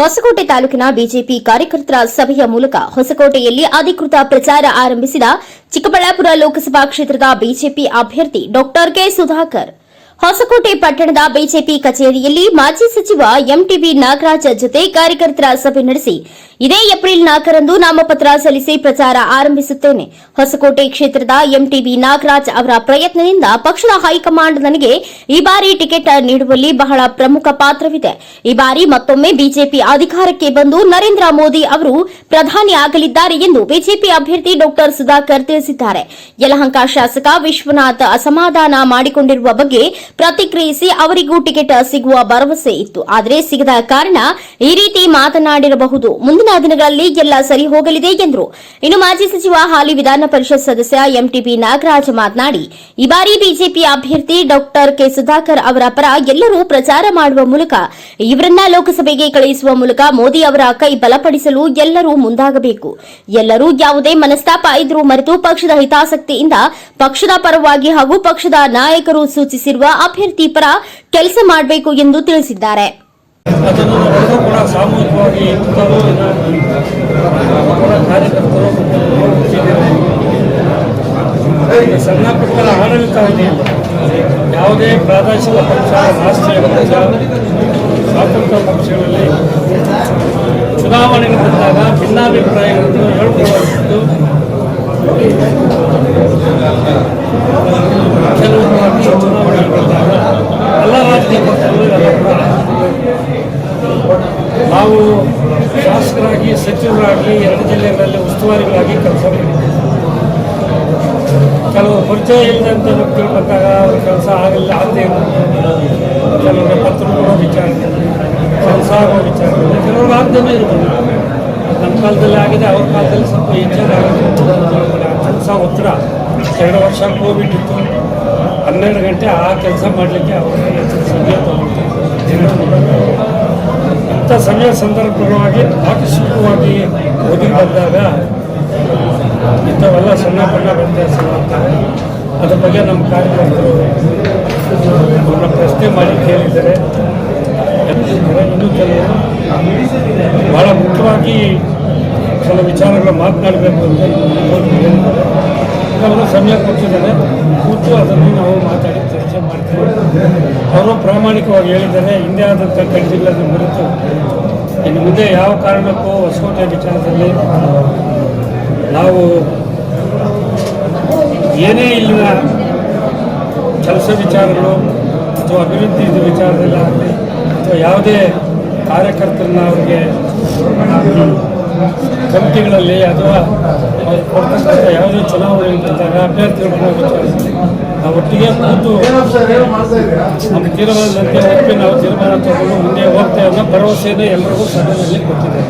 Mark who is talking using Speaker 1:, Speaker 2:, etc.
Speaker 1: ಹೊಸಕೋಟೆ ತಾಲೂಕಿನ ಬಿಜೆಪಿ ಕಾರ್ಯಕರ್ತರ ಸಭೆಯ ಮೂಲಕ ಹೊಸಕೋಟೆಯಲ್ಲಿ ಅಧಿಕೃತ ಪ್ರಚಾರ ಆರಂಭಿಸಿದ ಚಿಕ್ಕಬಳ್ಳಾಪುರ ಲೋಕಸಭಾ ಕ್ಷೇತ್ರದ ಬಿಜೆಪಿ ಅಭ್ಯರ್ಥಿ ಡಾ ಕೆ ಸುಧಾಕರ್. ಹೊಸಕೋಟೆ ಪಟ್ಟಣದ ಬಿಜೆಪಿ ಕಚೇರಿಯಲ್ಲಿ ಮಾಜಿ ಸಚಿವ ಎಂಟಿಬಿ ನಾಗರಾಜ್ ಜೊತೆ ಕಾರ್ಯಕರ್ತರ ಸಭೆ ನಡೆಸಿ, ಇದೇ ಏಪ್ರಿಲ್ ನಾಲ್ಕರಂದು ನಾಮಪತ್ರ ಸಲ್ಲಿಸಿ ಪ್ರಚಾರ ಆರಂಭಿಸುತ್ತೇನೆ. ಹೊಸಕೋಟೆ ಕ್ಷೇತ್ರದ ಎಂಟಿಬಿ ನಾಗರಾಜ್ ಅವರ ಪ್ರಯತ್ನದಿಂದ ಪಕ್ಷದ ಹೈಕಮಾಂಡ್ ನನಗೆ ಈ ಬಾರಿ ಟಿಕೆಟ್ ನೀಡುವಲ್ಲಿ ಬಹಳ ಪ್ರಮುಖ ಪಾತ್ರವಿದೆ. ಈ ಬಾರಿ ಮತ್ತೊಮ್ಮೆ ಬಿಜೆಪಿ ಅಧಿಕಾರಕ್ಕೆ ಬಂದು ನರೇಂದ್ರ ಮೋದಿ ಅವರು ಪ್ರಧಾನಿ ಆಗಲಿದ್ದಾರೆ ಎಂದು ಬಿಜೆಪಿ ಅಭ್ಯರ್ಥಿ ಡಾ. ಸುಧಾಕರ್ ತಿಳಿಸಿದ್ದಾರೆ. ಯಲಹಂಕ ಶಾಸಕ ವಿಶ್ವನಾಥ್ ಅಸಮಾಧಾನ ಮಾಡಿಕೊಂಡಿರುವ ಬಗ್ಗೆ ಪ್ರತಿಕ್ರಿಯಿಸಿ ಅವರಿಗೂ ಟಿಕೆಟ್ ಸಿಗುವ ಭರವಸೆ ಇತ್ತು. ಆದರೆ ಸಿಗದ ಕಾರಣ ಈ ರೀತಿ ಮಾತನಾಡಿರಬಹುದು. ಮುಂದಿನ ದಿನಗಳಲ್ಲಿ ಎಲ್ಲ ಸರಿ ಹೋಗಲಿದೆ ಎಂದರು. ಇನ್ನು ಮಾಜಿ ಸಚಿವ ಹಾಲಿ ವಿಧಾನ ಪರಿಷತ್ ಸದಸ್ಯ ಎಂಟಿಬಿ ನಾಗರಾಜ್ ಮಾತನಾಡಿ, ಈ ಬಾರಿ ಬಿಜೆಪಿ ಅಭ್ಯರ್ಥಿ ಡಾಕ್ಟರ್ ಕೆ ಸುಧಾಕರ್ ಅವರ ಪರ ಎಲ್ಲರೂ ಪ್ರಚಾರ ಮಾಡುವ ಮೂಲಕ, ಇವರನ್ನ ಲೋಕಸಭೆಗೆ ಕಳುಹಿಸುವ ಮೂಲಕ ಮೋದಿ ಅವರ ಕೈ ಬಲಪಡಿಸಲು ಎಲ್ಲರೂ ಮುಂದಾಗಬೇಕು. ಎಲ್ಲರೂ ಯಾವುದೇ ಮನಸ್ತಾಪ ಇದ್ರೂ ಮರೆತು ಪಕ್ಷದ ಹಿತಾಸಕ್ತಿಯಿಂದ, ಪಕ್ಷದ ಪರವಾಗಿ ಹಾಗೂ ಪಕ್ಷದ ನಾಯಕರು ಸೂಚಿಸಿರುವ ಅಭ್ಯರ್ಥಿ ಪರ ಕೆಲಸ ಮಾಡಬೇಕು ಎಂದು ತಿಳಿಸಿದ್ದಾರೆ.
Speaker 2: ಸಣ್ಣ ಪುಟ್ಟ ಆಡಳಿತಾವಧಿಯಲ್ಲಿ ಯಾವುದೇ ಪ್ರಾದೇಶಿಕ ಪಕ್ಷ, ರಾಷ್ಟ್ರೀಯ ಪಕ್ಷ, ಸ್ವಾತಂತ್ರ್ಯ ಪಕ್ಷಗಳಲ್ಲಿ ಚುನಾವಣೆಗೆ ಬಂದಾಗ ಭಿನ್ನಾಭಿಪ್ರಾಯಗಳನ್ನು ಹೇಳ್ಕೊಳ್ಳುವಂಥದ್ದು ಕೆಲವು ಪಕ್ಷ ಚುನಾವಣೆಗೆ ಬಂದಾಗ ಎಲ್ಲ ರಾಜಕೀಯ ಪಕ್ಷಗಳು ನಾವು ಶಾಸಕರಾಗಿ, ಸಚಿವರಾಗಿ ಎರಡು ಜಿಲ್ಲೆಗಳಲ್ಲಿ ಉಸ್ತುವಾರಿಗಳಾಗಿ ಕೆಲಸ ಕೆಲವು ಪರಿಚಯ ಇಲ್ಲದಂತ ವ್ಯಕ್ತಿಗಳು ಬಂದಾಗ ಅವ್ರ ಕೆಲಸ ಆಗಲಿಲ್ಲ ಆಗದೆ ಕೆಲವರಿಗೆ ಪತ್ರ ವಿಚಾರ, ಕೆಲಸ ಆಗೋ ವಿಚಾರ. ಕೆಲವರು ಆಗದೇ ಇರ್ಬೋದು. ನಮ್ಮ ಕಾಲದಲ್ಲಿ ಆಗಿದೆ, ಅವ್ರ ಕಾಲದಲ್ಲಿ ಸ್ವಲ್ಪ ಹೆಚ್ಚಾಗಿದೆ ಕೆಲಸ ಒತ್ತಡ ಎರಡು ವರ್ಷ ಕೋವಿಡ್ ಇತ್ತು. ಹನ್ನೆರಡು ಗಂಟೆ ಆ ಕೆಲಸ ಮಾಡಲಿಕ್ಕೆ ಅವರಿಗೆ ಹೆಚ್ಚು ಸಮಯ ಇಂಥ ಸಮಯ ಸಂದರ್ಭವಾಗಿ ಆಕಸ್ಮಿಕವಾಗಿ ಓದಿ ಬಂದಾಗ ಇಂಥವೆಲ್ಲ ಸಣ್ಣ ಪಣ್ಣ ವ್ಯತ್ಯಾಸಗಳಾಗ್ತವೆ ಅದ್ರ ಬಗ್ಗೆ ನಮ್ಮ ಕಾರ್ಯಕರ್ತರು ಅವ್ರನ್ನ ಪ್ರಶ್ನೆ ಮಾಡಿ ಕೇಳಿದ್ದಾರೆ. ಇನ್ನೂ ಕೆಲವರು ಭಾಳ ಮುಖ್ಯವಾಗಿ ಕೆಲವು ವಿಚಾರಗಳ ಮಾತನಾಡಬೇಕು ಅಂತ ಹೇಳಿದ್ದಾರೆ. ಅವರು ಸಮಯ ಕೊಟ್ಟಿದ್ದಾರೆ ಕೂತು ಅದನ್ನು ನಾವು ಮಾತಾಡಿ ಚರ್ಚೆ ಮಾಡ್ತೀವಿ. ಅವರು ಪ್ರಾಮಾಣಿಕವಾಗಿ ಹೇಳಿದ್ದಾರೆ, ಹಿಂದೆ ಆದಂಥ ಕಡ್ಜಿಗಳನ್ನು ಮರೆತು ಇನ್ನು ಮುಂದೆ ಯಾವ ಕಾರಣಕ್ಕೂ ಹೊಸಕೋಟೆ ವಿಚಾರದಲ್ಲಿ ನಾವು ಏನೇ ಇಲ್ಲಿನ ಕೆಲಸ ವಿಚಾರಗಳು ಅಥವಾ ಅಭಿವೃದ್ಧಿ ವಿಚಾರದಲ್ಲಿ ಅಥವಾ ಯಾವುದೇ ಕಾರ್ಯಕರ್ತರನ್ನ ಅವರಿಗೆ ಕಮಿಟಿಗಳಲ್ಲಿ ಅಥವಾ ಕೊಡ್ತಕ್ಕಂಥ ಯಾವುದೇ ಚುನಾವಣೆ ಬಂದಾಗ ಅಭ್ಯರ್ಥಿಗಳನ್ನ ನಾವು ಒಟ್ಟಿಗೆ ಕೂತು ನಮ್ಮ ತೀರ್ಮಾನದಂತೆ ಒಪ್ಪಿ ನಾವು ತೀರ್ಮಾನ ತಗೊಂಡು ಮುಂದೆ ಹೋಗ್ತೇವೆ ಅನ್ನೋ ಭರವಸೆಯನ್ನು ಎಲ್ಲರಿಗೂ ಸದನದಲ್ಲಿ ಕೊಟ್ಟಿದ್ದೇವೆ.